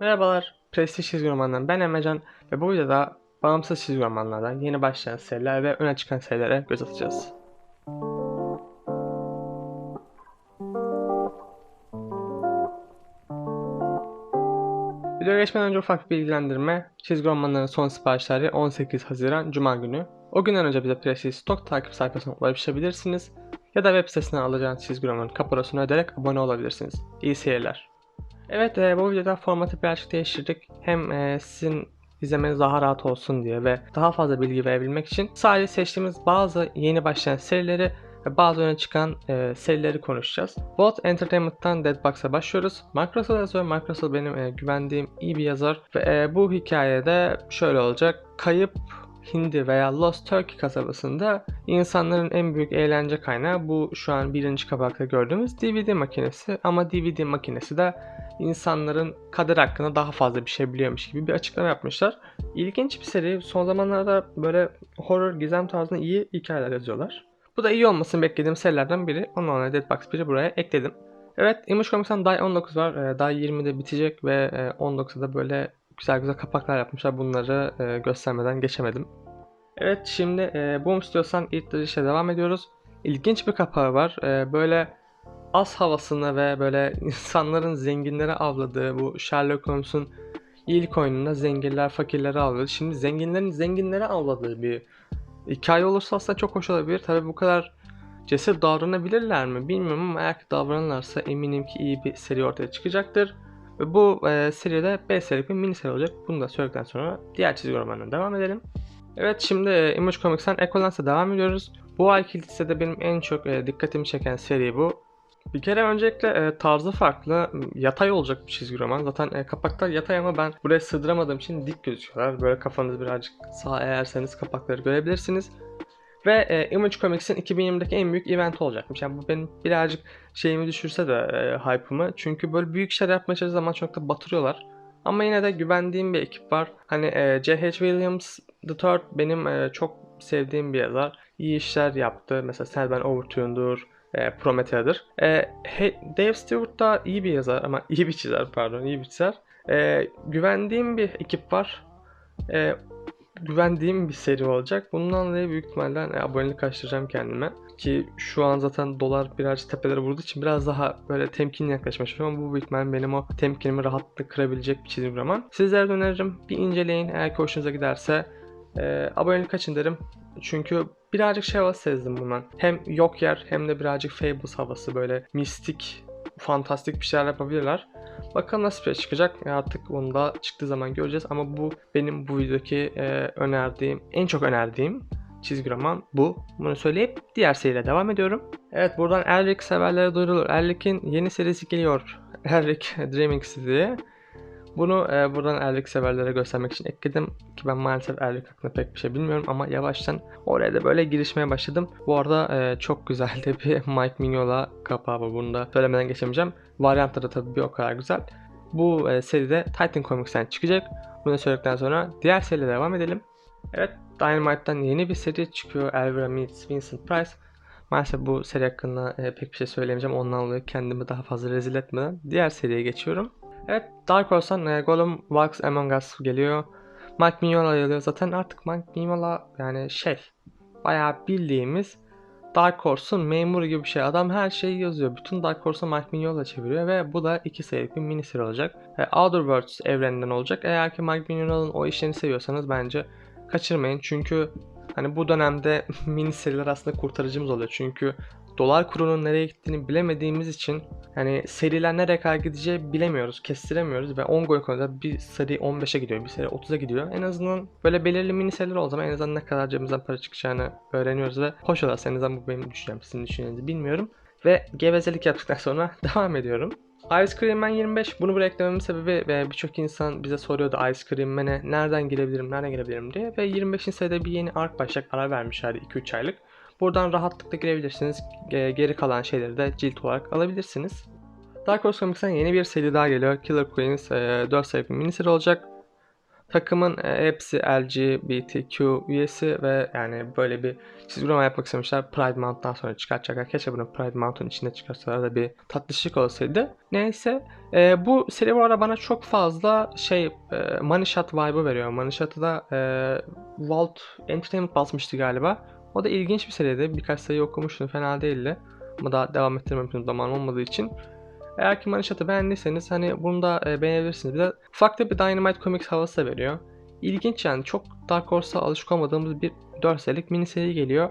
Merhabalar, Prestij çizgi romandan ben Emrecan ve bu videoda bağımsız çizgi romanlardan yeni başlayan seriler ve öne çıkan serilere göz atacağız. Videoya geçmeden önce ufak bir bilgilendirme. Çizgi romanların son siparişleri 18 Haziran Cuma günü. O günden önce bize Prestij Stok takip sayfasına ulaşabilirsiniz ya da web sitesinden alacağınız çizgi romanın kaparasını öderek abone olabilirsiniz. İyi seyirler. Evet e, bu videoda formatı birazcık değiştirdik. Hem e, sizin izlemeniz daha rahat olsun diye ve daha fazla bilgi verebilmek için sadece seçtiğimiz bazı yeni başlayan serileri ve bazı öne çıkan e, serileri konuşacağız. Bolt Entertainment'tan Deadbox'a başlıyoruz. Russell yazıyor. Russell benim e, güvendiğim iyi bir yazar ve e, bu hikayede şöyle olacak. Kayıp Hindi veya Lost Turkey kasabasında insanların en büyük eğlence kaynağı bu şu an birinci kapakta gördüğümüz DVD makinesi ama DVD makinesi de insanların kader hakkında daha fazla bir şey biliyormuş gibi bir açıklama yapmışlar. İlginç bir seri. Son zamanlarda böyle horror gizem tarzında iyi hikayeler yazıyorlar. Bu da iyi olmasını beklediğim serilerden biri. Onunla Deadbox 1'i buraya ekledim. Evet Image Comics'ten Die 19 var. Ee, Die 20'de bitecek ve e, 19'da da böyle güzel güzel kapaklar yapmışlar. Bunları e, göstermeden geçemedim. Evet şimdi e, Boom Studios'tan ilk işe devam ediyoruz. İlginç bir kapağı var. E, böyle az havasında ve böyle insanların zenginlere avladığı bu Sherlock Holmes'un ilk oyununda zenginler fakirleri avladı. Şimdi zenginlerin zenginlere avladığı bir hikaye olursa aslında çok hoş olabilir. Tabi bu kadar cesur davranabilirler mi bilmiyorum ama eğer davranırlarsa eminim ki iyi bir seri ortaya çıkacaktır. Ve bu e, seride 5 serilik bir mini seri olacak. Bunu da söyledikten sonra diğer çizgi romanına devam edelim. Evet şimdi e, Image Comics'ten Ecolance'a devam ediyoruz. Bu ayki listede benim en çok e, dikkatimi çeken seri bu. Bir kere öncelikle e, tarzı farklı, yatay olacak bir çizgi roman. Zaten e, kapaklar yatay ama ben buraya sığdıramadığım için dik gözüküyorlar. Böyle kafanız birazcık sağa eğerseniz kapakları görebilirsiniz. Ve e, Image Comics'in 2020'deki en büyük event olacakmış. Yani bu benim birazcık şeyimi düşürse de e, hype'ımı. Çünkü böyle büyük şeyler yapmaya zaman çok da batırıyorlar. Ama yine de güvendiğim bir ekip var. Hani e, J.H. Williams III benim e, çok sevdiğim bir yazar. İyi işler yaptı. Mesela Selben Overtune'dur, e, Promethea'dır. E, Dave Stewart da iyi bir yazar ama iyi bir çizer pardon iyi bir çizer. E, güvendiğim bir ekip var. E, güvendiğim bir seri olacak. Bundan dolayı büyük ihtimalle e, abonelik açtıracağım kendime. Ki şu an zaten dolar birazcık tepelere vurduğu için biraz daha böyle temkinli çalışıyorum. Ama bu büyük ihtimalle benim o temkinimi rahatlıkla kırabilecek bir çizim roman. Sizlere de öneririm. Bir inceleyin. Eğer ki hoşunuza giderse e, abonelik açın derim. Çünkü birazcık şey havası sezdim bundan. Hem yok yer hem de birazcık Fables havası böyle mistik, fantastik bir şeyler yapabilirler. Bakalım nasıl bir şey çıkacak. E artık onu da çıktığı zaman göreceğiz. Ama bu benim bu videodaki e, önerdiğim, en çok önerdiğim çizgi roman bu. Bunu söyleyip diğer seriyle devam ediyorum. Evet buradan Elric severlere duyurulur. Elric'in yeni serisi geliyor. Elric Dreaming diye. Bunu e, buradan Erlik severlere göstermek için ekledim ki ben maalesef Erlik hakkında pek bir şey bilmiyorum ama yavaştan oraya da böyle girişmeye başladım. Bu arada e, çok güzel de bir Mike Mignola kapağı var. Bunu da söylemeden geçemeyeceğim. Varyantları tabii bir o kadar güzel. Bu e, seride Titan Comics'ten çıkacak. Bunu söyledikten sonra diğer seriyle devam edelim. Evet Dynamite'dan yeni bir seri çıkıyor. Elvira meets Vincent Price. Maalesef bu seri hakkında e, pek bir şey söylemeyeceğim. Ondan dolayı kendimi daha fazla rezil etmeden diğer seriye geçiyorum. Evet Dark Horse'dan e, Gollum Walks Among Us geliyor. Mike Mignola geliyor. Zaten artık Mike Mignola yani şey bayağı bildiğimiz Dark Horse'un memuru gibi bir şey. Adam her şeyi yazıyor. Bütün Dark Horse'u Mike Mignola çeviriyor ve bu da iki sayılık bir mini seri olacak. E, Outer Worlds evreninden olacak. Eğer ki Mike Mignola'nın o işlerini seviyorsanız bence kaçırmayın. Çünkü hani bu dönemde mini seriler aslında kurtarıcımız oluyor. Çünkü dolar kurunun nereye gittiğini bilemediğimiz için yani seriler nereye kadar gideceği bilemiyoruz, kestiremiyoruz ve 10 gol konuda bir seri 15'e gidiyor, bir seri 30'a gidiyor. En azından böyle belirli mini seriler o zaman en azından ne kadar cebimizden para çıkacağını öğreniyoruz ve hoş olur. En azından bu benim düşüncem, sizin düşüncenizi bilmiyorum. Ve gevezelik yaptıktan sonra devam ediyorum. Ice Cream Man 25 bunu buraya eklememin sebebi ve birçok insan bize soruyordu Ice Cream Man'e nereden girebilirim, nereden girebilirim diye ve 25. sayıda bir yeni ark başlayacak ara vermişlerdi 2-3 aylık. Buradan rahatlıkla girebilirsiniz. Geri kalan şeyleri de cilt olarak alabilirsiniz. Dark Horse Comics'ten yeni bir seri daha geliyor. Killer Queens e, 4 sayfa mini seri olacak. Takımın e, hepsi LGBTQ üyesi ve yani böyle bir çizgi roman yapmak istemişler. Pride Month'tan sonra çıkartacaklar. Keşke bunu Pride Month'un içinde çıkarsalar da bir tatlışlık olsaydı. Neyse e, bu seri bu arada bana çok fazla şey e, Money vibe'ı veriyor. Money da e, Walt Entertainment basmıştı galiba. O da ilginç bir seriydi. Birkaç sayı okumuştum. Fena değildi. Ama daha devam ettirmem için zaman olmadığı için. Eğer ki Manişat'ı beğendiyseniz hani bunu da e, beğenebilirsiniz. Bir de da bir Dynamite Comics havası da veriyor. İlginç yani çok Dark Horse'a alışık olmadığımız bir 4 serilik mini seri geliyor.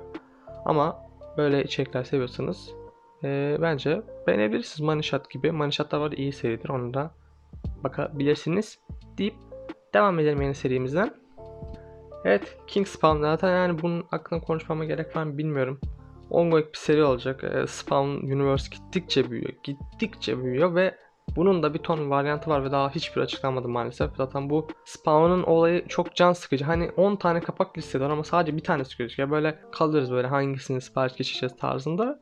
Ama böyle içerikler seviyorsanız e, bence beğenebilirsiniz Manişat gibi. Manişat da var iyi seridir onu da bakabilirsiniz deyip devam edelim yeni serimizden. Evet King Spawn zaten yani bunun hakkında konuşmama gerek var mı bilmiyorum ongoing bir seri olacak. E, Spawn Universe gittikçe büyüyor. Gittikçe büyüyor ve bunun da bir ton varyantı var ve daha hiçbir açıklanmadı maalesef. Zaten bu Spawn'ın olayı çok can sıkıcı. Hani 10 tane kapak listesi ama sadece bir tanesi gözüküyor. Böyle kalırız böyle hangisini sipariş geçeceğiz tarzında.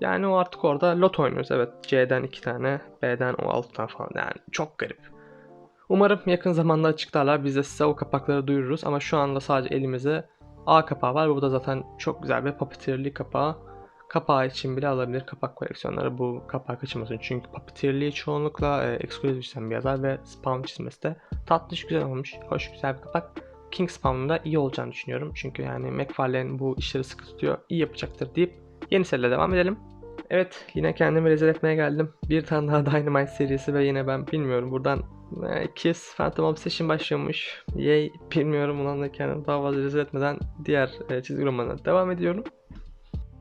Yani o artık orada lot oynuyoruz. Evet C'den 2 tane, B'den o 6 tane falan. Yani çok garip. Umarım yakın zamanda açıklarlar. Biz de size o kapakları duyururuz. Ama şu anda sadece elimize A kapağı var. Bu da zaten çok güzel bir Puppeteer'li kapağı. Kapağı için bile alabilir kapak koleksiyonları bu kapağı kaçırmasın. Çünkü Puppeteer'li çoğunlukla e, eksklusif bir yazar ve Spawn çizmesi de tatlış güzel olmuş. Hoş güzel bir kapak. King Spawn'un da iyi olacağını düşünüyorum. Çünkü yani McFarlane bu işleri sıkı tutuyor. iyi yapacaktır deyip yeni seriyle devam edelim. Evet yine kendimi rezil etmeye geldim. Bir tane daha Dynamite serisi ve yine ben bilmiyorum buradan Kiss Phantom Obsession başlıyormuş. Yay bilmiyorum bundan da kendimi daha fazla rezil etmeden diğer e, çizgi romanına devam ediyorum.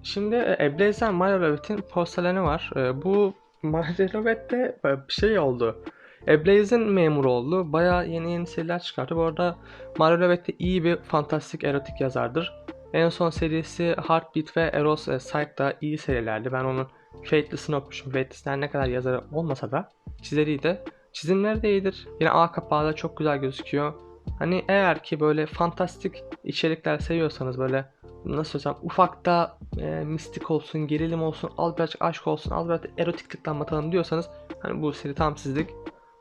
Şimdi e, Eblazer Mario Rabbit'in postaleni var. E, bu Mario Rabbit'te bir şey oldu. Eblaze'in memuru oldu. Baya yeni yeni seriler çıkarttı. Bu arada Mario Rabbit'te iyi bir fantastik erotik yazardır. En son serisi Heartbeat ve Eros e, Psyche da iyi serilerdi. Ben onun Fateless'ını okumuşum. Fateless'ten ne kadar yazarı olmasa da çizeriydi. Çizimleri de iyidir. Yine A kapağı da çok güzel gözüküyor. Hani eğer ki böyle fantastik içerikler seviyorsanız böyle nasıl söylesem ufakta e, mistik olsun, gerilim olsun, al birazcık aşk olsun, al birazcık erotiklikten anlatalım diyorsanız hani bu seri tam sizlik.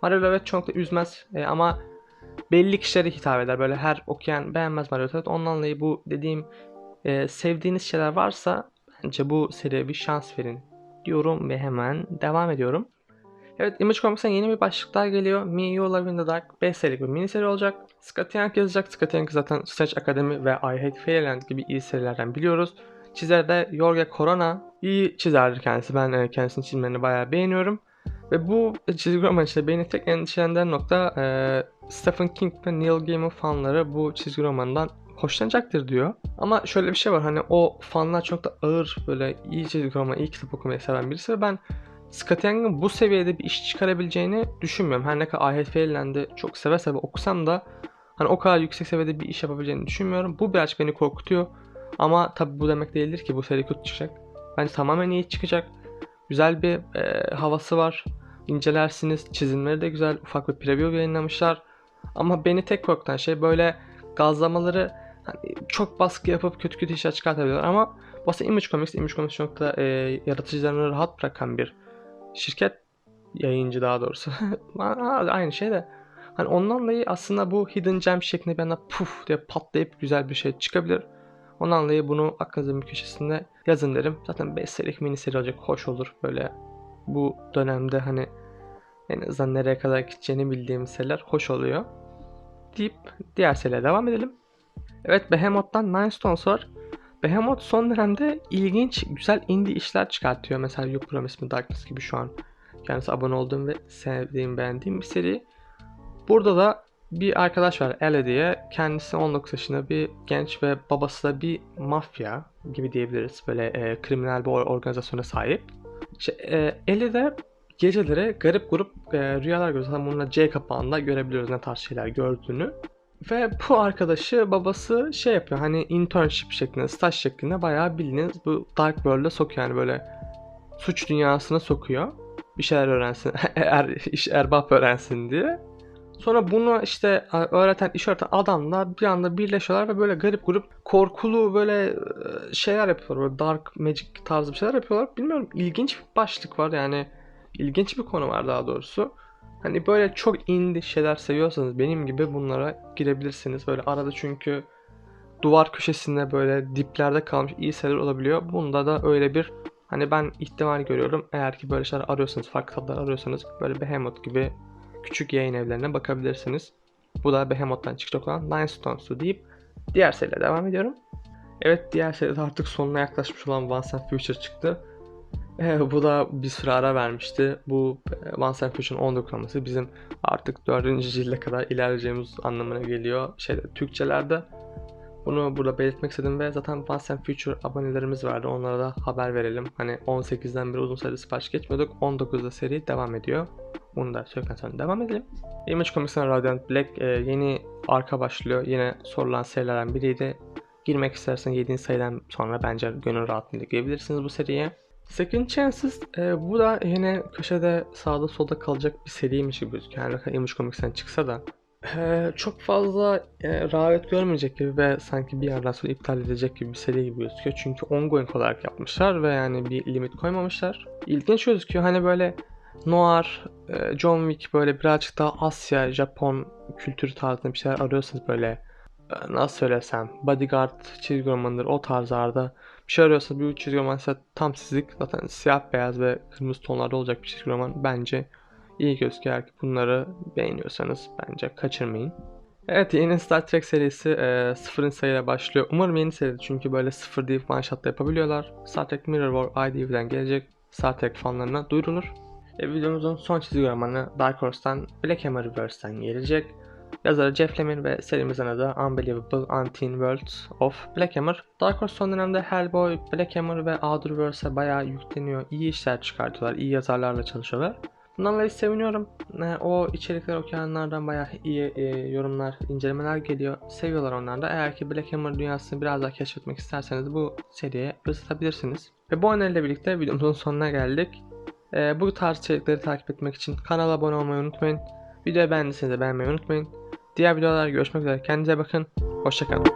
Mario Rabbit çok da üzmez e, ama belli kişilere hitap eder. Böyle her okuyan beğenmez Mario Rabbit. Ondan dolayı bu dediğim e, sevdiğiniz şeyler varsa bence bu seriye bir şans verin diyorum ve hemen devam ediyorum. Evet Image Comics'ten yeni bir başlık daha geliyor. Me You Love in the Dark 5 serilik bir mini seri olacak. Scott Young yazacak. Scott Young zaten Stretch Academy ve I Hate Fairyland gibi iyi serilerden biliyoruz. Çizer de Jorge Corona. İyi çizerdir kendisi. Ben e, kendisinin çizimlerini bayağı beğeniyorum. Ve bu çizgi roman işte beni tek endişelendiren nokta e, Stephen King ve Neil Gaiman fanları bu çizgi romandan hoşlanacaktır diyor. Ama şöyle bir şey var hani o fanlar çok da ağır böyle iyi çizgi roman, iyi kitap okumayı seven birisi ve ben Scott Young'ın bu seviyede bir iş çıkarabileceğini düşünmüyorum. Her ne kadar I Fairyland'i çok seve seve okusam da hani o kadar yüksek seviyede bir iş yapabileceğini düşünmüyorum. Bu birazcık beni korkutuyor. Ama tabi bu demek değildir ki bu seri kötü çıkacak. Bence tamamen iyi çıkacak. Güzel bir e, havası var. İncelersiniz. Çizimleri de güzel. Ufak bir preview yayınlamışlar. Ama beni tek korkutan şey böyle gazlamaları hani çok baskı yapıp kötü kötü işler çıkartabiliyorlar ama bu aslında Image Comics, Image Comics çok da e, yaratıcılarını rahat bırakan bir şirket yayıncı daha doğrusu. Aynı şey de. Hani ondan dolayı aslında bu Hidden Gem şeklinde bir anda puf diye patlayıp güzel bir şey çıkabilir. Ondan dolayı bunu aklınızın bir köşesinde yazın derim. Zaten 5 serilik mini seri olacak. Hoş olur. Böyle bu dönemde hani en azından nereye kadar gideceğini bildiğim seriler hoş oluyor. Deyip diğer seriye devam edelim. Evet Behemoth'tan Nine Stones var. Behemoth son dönemde ilginç, güzel indie işler çıkartıyor. Mesela You Promise Me Darkness gibi şu an kendisi abone olduğum ve sevdiğim, beğendiğim bir seri. Burada da bir arkadaş var Ellie diye. Kendisi 19 yaşında bir genç ve babası da bir mafya gibi diyebiliriz. Böyle e, kriminal bir organizasyona sahip. İşte, e, Ellie de geceleri garip grup e, rüyalar görüyor. Zaten bununla C kapağında görebiliyoruz ne tarz şeyler gördüğünü. Ve bu arkadaşı babası şey yapıyor hani internship şeklinde, staj şeklinde bayağı bildiğiniz bu dark world'e sokuyor yani böyle suç dünyasına sokuyor. Bir şeyler öğrensin, er, iş erbap öğrensin diye. Sonra bunu işte öğreten, iş öğreten adamlar bir anda birleşiyorlar ve böyle garip grup korkulu böyle şeyler yapıyorlar. Böyle dark magic tarzı bir şeyler yapıyorlar. Bilmiyorum ilginç bir başlık var yani ilginç bir konu var daha doğrusu. Hani böyle çok indie şeyler seviyorsanız benim gibi bunlara girebilirsiniz. Böyle arada çünkü duvar köşesinde böyle diplerde kalmış iyi seriler olabiliyor. Bunda da öyle bir hani ben ihtimal görüyorum. Eğer ki böyle şeyler arıyorsanız, farklı tatlar arıyorsanız böyle Behemoth gibi küçük yayın evlerine bakabilirsiniz. Bu da Behemoth'tan çıkacak olan Nine Stones'u deyip diğer seriyle devam ediyorum. Evet diğer seride artık sonuna yaklaşmış olan Once and Future çıktı. Ee, bu da bir süre ara vermişti. Bu e, Once and Future'ın 19 olması bizim artık 4. cilde kadar ilerleyeceğimiz anlamına geliyor. Şeyde Türkçelerde. Bunu burada belirtmek istedim ve zaten and Future abonelerimiz vardı. Onlara da haber verelim. Hani 18'den beri uzun süre sipariş geçmiyorduk. 19'da seri devam ediyor. Bunu da söyledikten sonra devam edelim. Image Comics'ten Radiant Black e, yeni arka başlıyor. Yine sorulan serilerden biriydi. Girmek istersen 7. sayıdan sonra bence gönül rahatlığıyla girebilirsiniz bu seriye. Second Chances e, bu da yine köşede sağda solda kalacak bir seriymiş gibi gözüküyor. Yani ne kadar Image Comics'ten çıksa da e, çok fazla e, rağbet görmeyecek gibi ve sanki bir yerden sonra iptal edecek gibi bir seri gibi gözüküyor. Çünkü ongoing olarak yapmışlar ve yani bir limit koymamışlar. İlginç gözüküyor hani böyle noir, e, John Wick böyle birazcık daha Asya, Japon kültürü tarzında bir şeyler arıyorsanız böyle e, nasıl söylesem bodyguard çizgi romanıdır o tarzlarda bir şey arıyorsanız bir çizgi roman ise tam sizlik zaten siyah beyaz ve kırmızı tonlarda olacak bir çizgi roman bence iyi gözüküyor ki bunları beğeniyorsanız bence kaçırmayın. Evet yeni Star Trek serisi e, sıfırın sayıyla başlıyor. Umarım yeni seri çünkü böyle sıfır deyip one shot'ta yapabiliyorlar. Star Trek Mirror War IDV'den gelecek Star Trek fanlarına duyurulur. E, videomuzun son çizgi romanı Dark Horse'tan Black Hammer Reverse'den gelecek. Yazarı Jeff Lemire ve serimizin adı Unbelievable Unteen Worlds of Black Hammer. Dark Horse son dönemde Hellboy, Black Hammer ve Otherverse'e bayağı yükleniyor. İyi işler çıkartıyorlar, iyi yazarlarla çalışıyorlar. Bundan dolayı seviniyorum. E, o içerikleri okuyanlardan bayağı iyi e, yorumlar, incelemeler geliyor. Seviyorlar onlar da. Eğer ki Black Hammer dünyasını biraz daha keşfetmek isterseniz bu seriye göz atabilirsiniz. Ve bu öneriyle birlikte videomuzun sonuna geldik. E, bu tarz içerikleri takip etmek için kanala abone olmayı unutmayın. Videoyu beğendiyseniz de beğenmeyi unutmayın. Diğer videolarda görüşmek üzere. Kendinize bakın. Hoşçakalın.